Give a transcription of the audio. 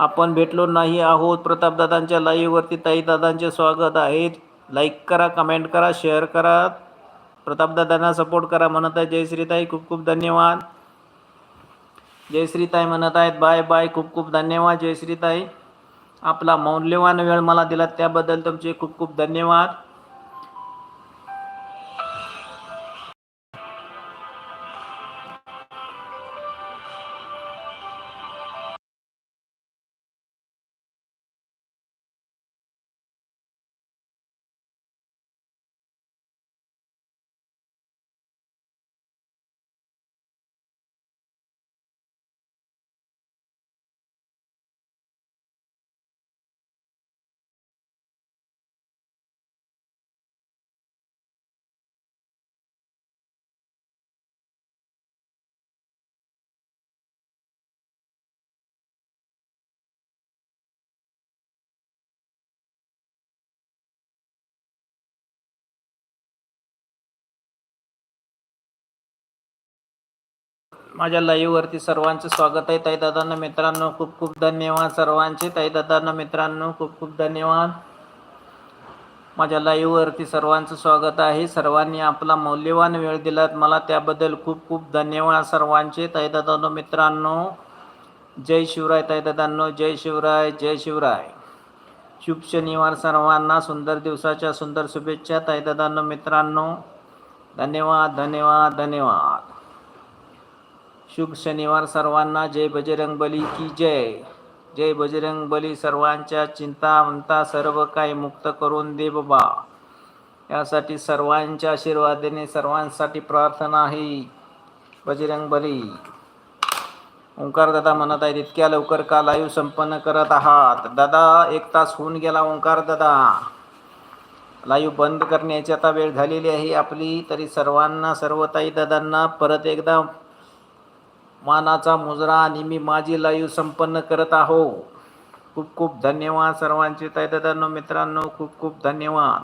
आपण भेटलो नाही आहोत. प्रतापदादांच्या लाईव्हवरती ताईदादांचे स्वागत आहेत लाईक करा कमेंट करा शेअर करा. प्रतापदादांना सपोर्ट करा म्हणत आहे. जयश्रीताई खूप खूप धन्यवाद. जयश्रीताई म्हणत आहेत बाय बाय खूप खूप धन्यवाद. जयश्रीताई आपला मौल्यवान वेळ मला दिला त्याबद्दल तुमचे खूप खूप धन्यवाद. माझ्या लाईव्हवरती सर्वांचं स्वागत आहे. ताईदादांना मित्रांनो खूप खूप धन्यवाद. सर्वांचे ताईदादांना मित्रांनो खूप खूप धन्यवाद. माझ्या लाईव्हवरती सर्वांचं स्वागत आहे. सर्वांनी आपला मौल्यवान वेळ दिलात. मला त्याबद्दल खूप खूप धन्यवाद सर्वांचे. ताईदादांनो मित्रांनो जय शिवराय. ताईदादांनो जय शिवराय जय शिवराय. शुभ शनिवार सर्वांना. सुंदर दिवसाच्या सुंदर शुभेच्छा. ताईदादांनो मित्रांनो धन्यवाद धन्यवाद धन्यवाद. शुभ शनिवार सर्वांना जय बजरंग बली की जय. जय बजरंग बली सर्वांच्या चिंता म्हणता सर्व काही मुक्त करून दे बाबा. यासाठी सर्वांच्या आशीर्वादाने सर्वांसाठी प्रार्थना आहे. बजरंग बली ओंकार दादा म्हणत आहेत इतक्या लवकर का लाईव्ह संपन्न करत आहात? दादा एक तास होऊन गेला ओंकार दादा लाईव्ह बंद करण्याची आता वेळ झालेली आहे आपली तरी सर्वांना सर्व ताई दादांना परत एकदा मानाचा मुजरा आणि मी माझी लाईव्ह संपन्न करत आहो. खूप खूप धन्यवाद सर्वांचे. ताई मित्रांनो खूप खूप धन्यवाद.